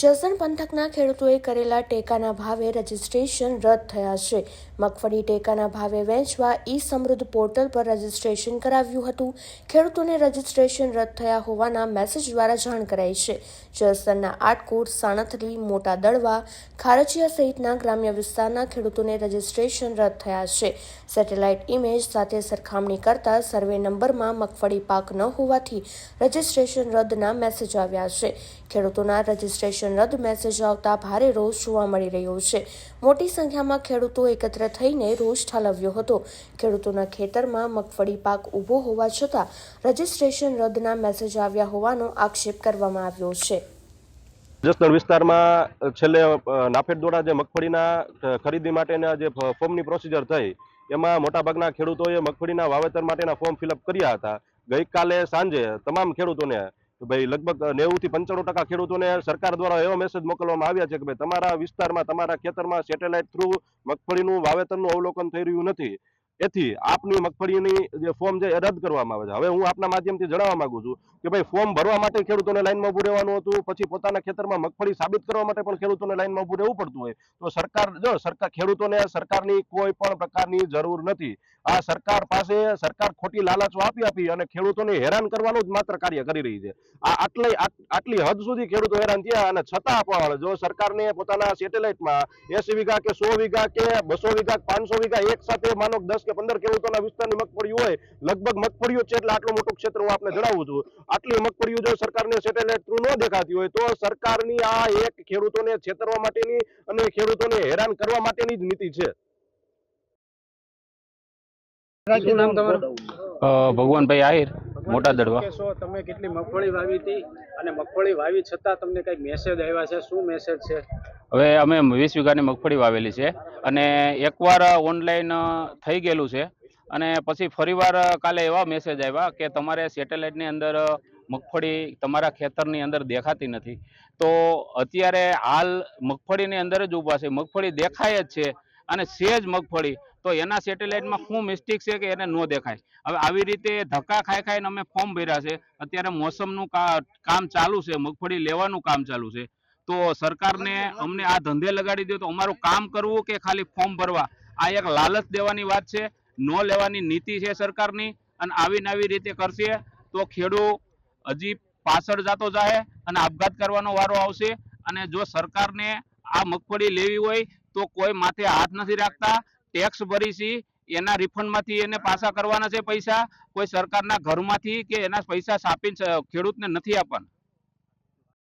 જસદણ પંથકના ખેડૂતોએ કરેલા ટેકાના ભાવે રજીસ્ટ્રેશન રદ થયા છે. મગફળી ટેકાના ભાવે વેચવા ઈ સમૃદ્ધ પોર્ટલ પર રજીસ્ટ્રેશન કરાવ્યું હતું. ખેડૂતોને રજીસ્ટ્રેશન રદ થયા હોવાના મેસેજ દ્વારા જાણ કરાઈ છે. જસદણના આટકોટ સાણથલી, મોટા દળવા, ખારચિયા સહિતના ગ્રામ્ય વિસ્તારના ખેડૂતોને રજીસ્ટ્રેશન રદ થયા છે. સેટેલાઇટ ઇમેજ સાથે સરખામણી કરતા સર્વે નંબરમાં મગફળી પાક ન હોવાથી રજીસ્ટ્રેશન રદના મેસેજ આવ્યા છે. ખેડૂતોના રજીસ્ટ્રેશન રદ મેસેજ આવતા ભારે રોષ જોવા મળી રહ્યો છે. મોટી સંખ્યામાં ખેડૂતો એકત્ર થઈને રોષ ઠાલવ્યો હતો. ખેડૂતોના ખેતરમાં મગફળી પાક ઊભો હોવા છતાં રજીસ્ટ્રેશન રદના મેસેજ આવ્યા હોવાનો આક્ષેપ કરવામાં આવ્યો છે. જસદણ વિસ્તારમાં છેલ્લે નાફેડ દ્વારા જે મગફળીના ખરીદી માટેના જે ફોર્મની પ્રોસિજર થઈ, એમાં મોટાભાગના ખેડૂતોએ મગફળીના વાવેતર માટેના ફોર્મ ફિલઅપ કર્યા હતા. ગઈકાલે સાંજે તમામ ખેડૂતોને ભાઈ લગભગ નેવું થી પંચાણું ટકા ખેડૂતોને સરકાર દ્વારા એવો મેસેજ મોકલવામાં આવ્યા છે કે ભાઈ તમારા વિસ્તારમાં, તમારા ખેતરમાં સેટેલાઇટ થ્રુ મગફળીનું વાવેતરનું અવલોકન થઈ રહ્યું નથી. એથી આપની મગફળીની જે ફોર્મ છે એ રદ કરવામાં આવે છે. હવે હું આપના માધ્યમથી જણાવવા માંગુ છું કે ભાઈ ફોર્મ ભરવા માટે ખેડૂતોને લાઈનમાં ઉભું રહેવાનું હતું, પછી પોતાના ખેતરમાં મગફળી સાબિત કરવા માટે પણ ખેડૂતોને લાઈનમાં ઉભું રહેવું પડતું હોય, તો સરકાર, જો સરકાર, ખેડૂતોને સરકારની કોઈ પણ પ્રકારની જરૂર નથી. આ સરકાર પાસે સરકાર ખોટી લાલચો આપી આપી અને ખેડૂતોને હેરાન કરવાનું જ માત્ર કાર્ય કરી રહી છે. આ આટલી આટ- આટલી હદ સુધી ખેડૂતો હેરાન થયા અને છતાં પણ જો સરકારને પોતાના સેટેલાઇટમાં એસી વીઘા કે સો વીઘા કે બસો વીઘા પાંચસો વીઘા એક સાથે માનો દસ કે પંદર ખેડૂતોના વિસ્તારની મગફળી હોય લગભગ મગફળીઓ છે એટલે આટલું મોટું ક્ષેત્ર હું આપને જણાવું છું. આટલી મગફળીઓ જો સરકારને સેટેલાઇટ થ્રુ ન દેખાતી હોય તો સરકારની આ એક ખેડૂતોને છેતરવા માટેની અને ખેડૂતોને હેરાન કરવા માટેની જ નીતિ છે. ભગવાન ભાઈ તમારું? ભગવાનભાઈ આહિર મોટા દડવા. તમે કેટલી મગફળી વાવી હતી? અને મગફળી વાવી છતાં તમને કઈ મેસેજ આવ્યા છે? શું મેસેજ છે? હવે અમે વીસ વીઘાની મગફળી વાવેલી છે અને એકવાર ઓનલાઈન થઈ ગયેલું છે અને પછી ફરીવાર કાલે એવા મેસેજ આવ્યા કે તમારે સેટેલાઇટની અંદર મગફળી તમારા ખેતરની અંદર દેખાતી નથી. તો અત્યારે હાલ મગફળીની અંદર જ ઊભા છે. મગફળી દેખાય જ છે અને છે જ મગફળી. તો એના સેટેલાઇટમાં શું મિસ્ટેક છે કે એને ન દેખાય? હવે આવી રીતે ધક્કા ખાઈ ખાઈને અમે ફોર્મ ભર્યા છે. અત્યારે મોસમનું કામ ચાલુ છે. મગફળી લેવાનું કામ ચાલુ છે. તો સરકારને અમને આ ધંધે લગાડી દો તો અમારું કામ કરવું કે ખાલી ફોર્મ ભરવા? આ એક લાલચ દેવાની વાત છે. ન લેવાની નીતિ છે સરકારની અને આવી નવી રીતે કરશે તો ખેડૂત હજી પાછળ જતો જાય અને આપઘાત કરવાનો વારો આવશે. અને જો સરકારને આ મગફળી લેવી હોય તો કોઈ માથે હાથ નથી રાખતા. ટેક્સ ભરીશી એના રિફંડમાંથી એને પાછા કરવાના છે પૈસા. કોઈ સરકારના ઘરમાંથી કે એના પૈસા સાપીને ખેડૂતને નથી આપવાના.